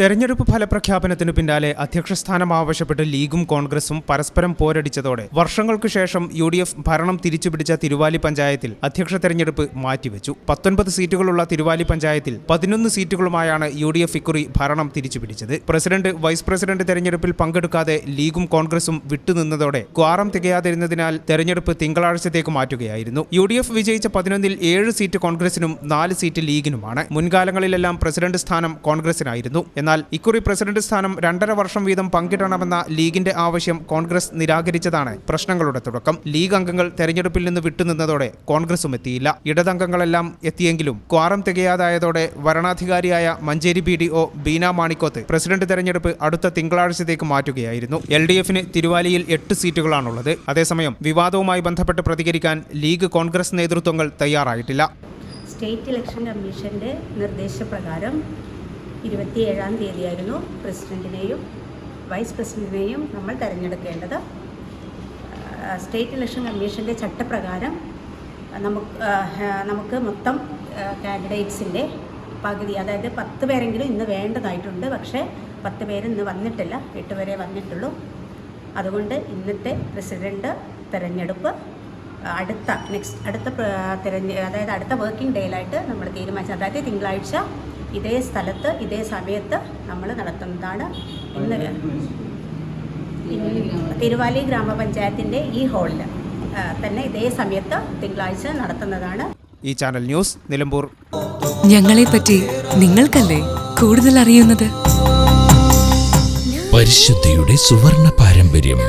തെരഞ്ഞെടുപ്പ് ഫലപ്രഖ്യാപനത്തിനു പിന്നാലെ അധ്യക്ഷസ്ഥാനം ആവശ്യപ്പെട്ട് ലീഗും കോൺഗ്രസും പരസ്പരം പോരടിച്ചതോടെ വർഷങ്ങൾക്കു ശേഷം യു ഡി എഫ് ഭരണം തിരിച്ചുപിടിച്ച തിരുവാലി പഞ്ചായത്തിൽ അധ്യക്ഷ തെരഞ്ഞെടുപ്പ് മാറ്റിവെച്ചു. പത്തൊൻപത് സീറ്റുകളുള്ള തിരുവാലി പഞ്ചായത്തിൽ പതിനൊന്ന് സീറ്റുകളുമായാണ് യു ഡി എഫ് ഇക്കുറി ഭരണം തിരിച്ചുപിടിച്ചത്. പ്രസിഡന്റ് വൈസ് പ്രസിഡന്റ് തെരഞ്ഞെടുപ്പിൽ പങ്കെടുക്കാതെ ലീഗും കോൺഗ്രസും വിട്ടുനിന്നതോടെ ക്വാറം തികയാതിരുന്നതിനാൽ തെരഞ്ഞെടുപ്പ് തിങ്കളാഴ്ചത്തേക്ക് മാറ്റുകയായിരുന്നു. യു ഡി എഫ് വിജയിച്ച പതിനൊന്നിൽ ഏഴ് സീറ്റ് കോൺഗ്രസിനും നാല് സീറ്റ് ലീഗിനുമാണ്. മുൻകാലങ്ങളിലെല്ലാം പ്രസിഡന്റ് സ്ഥാനം കോൺഗ്രസിനായിരുന്നു. എന്നാൽ ഇക്കുറി പ്രസിഡന്റ് സ്ഥാനം രണ്ടര വർഷം വീതം പങ്കിടണമെന്ന ലീഗിന്റെ ആവശ്യം കോൺഗ്രസ് നിരാകരിച്ചതാണ്. പ്രശ്നങ്ങളുടെ തുടക്കം. ലീഗ് അംഗങ്ങൾ തെരഞ്ഞെടുപ്പിൽ നിന്ന് വിട്ടുനിന്നതോടെ കോൺഗ്രസും എത്തിയില്ല. ഇടതംഗങ്ങളെല്ലാം എത്തിയെങ്കിലും ക്വാറം തികയാതായതോടെ വരണാധികാരിയായ Manjeri B D O Beena Manikkoth president തെരഞ്ഞെടുപ്പ് അടുത്ത തിങ്കളാഴ്ചത്തേക്ക് മാറ്റുകയായിരുന്നു. എൽ ഡി എഫിന് തിരുവാലിയിൽ എട്ട് സീറ്റുകളാണുള്ളത്. അതേസമയം വിവാദവുമായി ബന്ധപ്പെട്ട് പ്രതികരിക്കാൻ ലീഗ് കോൺഗ്രസ് നേതൃത്വങ്ങൾ തയ്യാറായിട്ടില്ല. സ്റ്റേറ്റ് ഇലക്ഷൻ കമ്മീഷന്റെ നിർദ്ദേശപ്രകാരം ഇരുപത്തിയേഴാം തീയതിയായിരുന്നു പ്രസിഡന്റിനെയും വൈസ് പ്രസിഡന്റിനെയും നമ്മൾ തിരഞ്ഞെടുക്കേണ്ടത്. സ്റ്റേറ്റ് ഇലക്ഷൻ കമ്മീഷന്റെ ചട്ടപ്രകാരം നമുക്ക് നമുക്ക് മൊത്തം കാൻഡിഡേറ്റ്സിന്റെ പകുതി അതായത് പത്ത് പേരെങ്കിലും ഇന്ന് വേണ്ടതായിട്ടുണ്ട്. പക്ഷേ പത്ത് പേര് ഇന്ന് വന്നിട്ടില്ല. എട്ട് പേരെ വന്നിട്ടുള്ളൂ. അതുകൊണ്ട് ഇന്നത്തെ പ്രസിഡന്റ് തിരഞ്ഞെടുപ്പ് അടുത്ത നെക്സ്റ്റ് അടുത്ത തിരഞ്ഞ അതായത് അടുത്ത വർക്കിംഗ് ഡേയിലായിട്ട് നമ്മൾ തീരുമാനിച്ചത് അതായത് തിങ്കളാഴ്ച ഇതേ സ്ഥലത്ത് ഇതേ സമയത്ത് നമ്മൾ നടത്തുന്നതാണ് ഇന്ന് തിരുവാലി ഗ്രാമപഞ്ചായത്തിന്റെ ഈ ഹാളിൽ തന്നെ ഇതേ സമയത്ത് തിങ്കളാഴ്ച നടത്തുന്നതാണ്. ഈ ചാനൽ ന്യൂസ് നിലമ്പൂർ. ഞങ്ങളെ പറ്റി നിങ്ങൾക്കല്ലേ കൂടുതൽ അറിയുന്നത്? പരിശുദ്ധിയുടെ സുവർണ പാരമ്പര്യം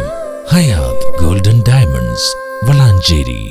ഹയാത് ഗോൾഡൻ ഡയമണ്ട്സ് വളാഞ്ചേരി.